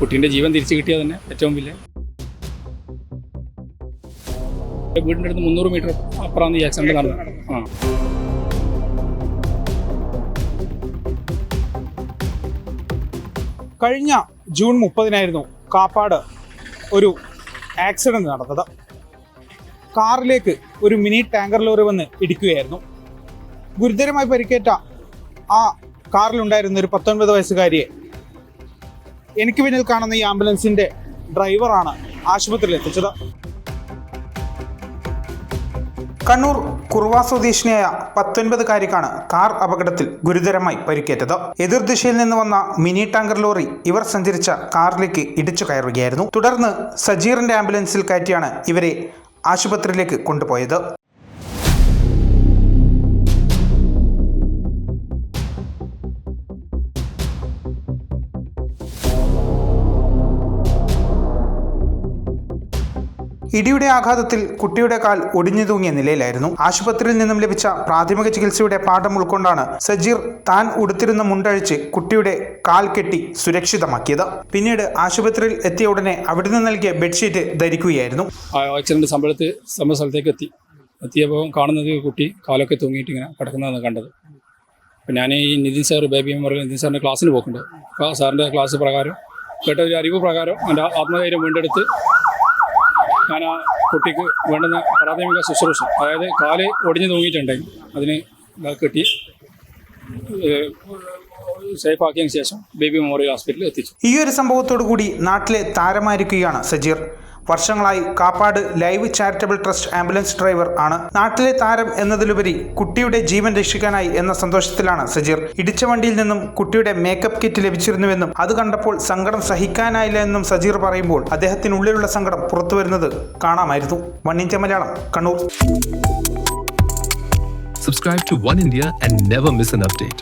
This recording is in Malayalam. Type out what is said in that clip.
കുട്ടീന്റെ ജീവൻ തിരിച്ചു കിട്ടിയത് തന്നെ ഏറ്റവും വലിയ വീടിന്റെ അടുത്ത് മുന്നൂറ് മീറ്റർ അപ്പുറമാണ് ഈ ആക്സിഡന്റ് നടന്നത്. ആ. കഴിഞ്ഞ ജൂൺ മുപ്പതിനായിരുന്നു കാപ്പാട് ഒരു ആക്സിഡന്റ് നടന്നത്. കാറിലേക്ക് ഒരു മിനി ടാങ്കർ ലോറി വന്ന് ഇടിക്കുകയായിരുന്നു. ഗുരുതരമായി പരിക്കേറ്റ ആ കാറിലുണ്ടായിരുന്ന ഒരു പത്തൊൻപത് വയസ്സുകാരിയെ എനിക്ക് പിന്നിൽ കാണുന്ന ഈ ആംബുലൻസിന്റെ ഡ്രൈവറാണ് ആശുപത്രിയിൽ എത്തിച്ചത്. കണ്ണൂർ കുറുവ സ്വദേശിനിയായ പത്തൊൻപതുകാരിക്കാണ് കാർ അപകടത്തിൽ ഗുരുതരമായി പരിക്കേറ്റത്. എതിർദിശയിൽ നിന്ന് വന്ന മിനി ടാങ്കർ ലോറി ഇവർ സഞ്ചരിച്ച കാറിലേക്ക് ഇടിച്ചു കയറുകയായിരുന്നു. തുടർന്ന് സജീറിന്റെ ആംബുലൻസിൽ കയറ്റിയാണ് ഇവരെ ആശുപത്രിയിലേക്ക് കൊണ്ടുപോയത്. ഇടിയുടെ ആഘാതത്തിൽ കുട്ടിയുടെ കാൽ ഒടിഞ്ഞു തൂങ്ങിയ നിലയിലായിരുന്നു. ആശുപത്രിയിൽ നിന്നും ലഭിച്ച പ്രാഥമിക ചികിത്സയുടെ പാഠം ഉൾക്കൊണ്ടാണ് സജീർ താൻ ഉടുത്തിരുന്ന മുണ്ടഴിച്ച് കുട്ടിയുടെ കാൽ കെട്ടി സുരക്ഷിതമാക്കിയത്. പിന്നീട് ആശുപത്രിയിൽ എത്തിയ ഉടനെ അവിടെ നിന്ന് നൽകിയ ബെഡ്ഷീറ്റ് ധരിക്കുകയായിരുന്നു. സ്ഥലത്തേക്ക് എത്തി. എത്തിയപ്പോൾ കാണുന്നത് കുട്ടി കാലൊക്കെ തൂങ്ങിയിട്ട് ഇങ്ങനെ കിടക്കുന്നതാണ് കണ്ടത്. അപ്പം ഞാൻ ഈ Nithin sir baby memorial Nithin സാറിന്റെ ക്ലാസ്സിന് അപ്പോൾ സാറിന്റെ ക്ലാസ് പ്രകാരം കേട്ട ഒരു അറിവ് പ്രകാരം എന്റെ ആത്മധൈര്യം വീണ്ടെടുത്ത് ഞാൻ ആ കുട്ടിക്ക് വേണ്ടുന്ന പ്രാഥമിക ശുശ്രൂഷ അതായത് കാൽ ഒടിഞ്ഞു തൂങ്ങിയിട്ടുണ്ടെങ്കിൽ അതിന് കെട്ടി. സേഫാക്കിയതിനു ശേഷം ബേബി മെമ്മോറിയൽ ഹോസ്പിറ്റലിൽ എത്തിച്ചു. ഈ ഒരു സംഭവത്തോടു കൂടി നാട്ടിലെ താരമായിരിക്കുകയാണ് സജീർ. വർഷങ്ങളായി Kappad live charitable trust ambulance driver ആണ്. നാട്ടിലെ താരം എന്നതിലുപരി കുട്ടിയുടെ ജീവൻ രക്ഷിക്കാനായി എന്ന സന്തോഷത്തിലാണ് സജീർ. ഇടിച്ച വണ്ടിയിൽ നിന്നും കുട്ടിയുടെ മേക്കപ്പ് കിറ്റ് ലഭിച്ചിരുന്നുവെന്നും അത് കണ്ടപ്പോൾ സങ്കടം സഹിക്കാനായില്ല എന്നും സജീർ പറയുമ്പോൾ അദ്ദേഹത്തിനുള്ളിലുള്ള സങ്കടം പുറത്തു വരുന്നത് കാണാമായിരുന്നു വണ്ണിഞ്ച Malayalam Kannur. Subscribe to One India and never miss an update.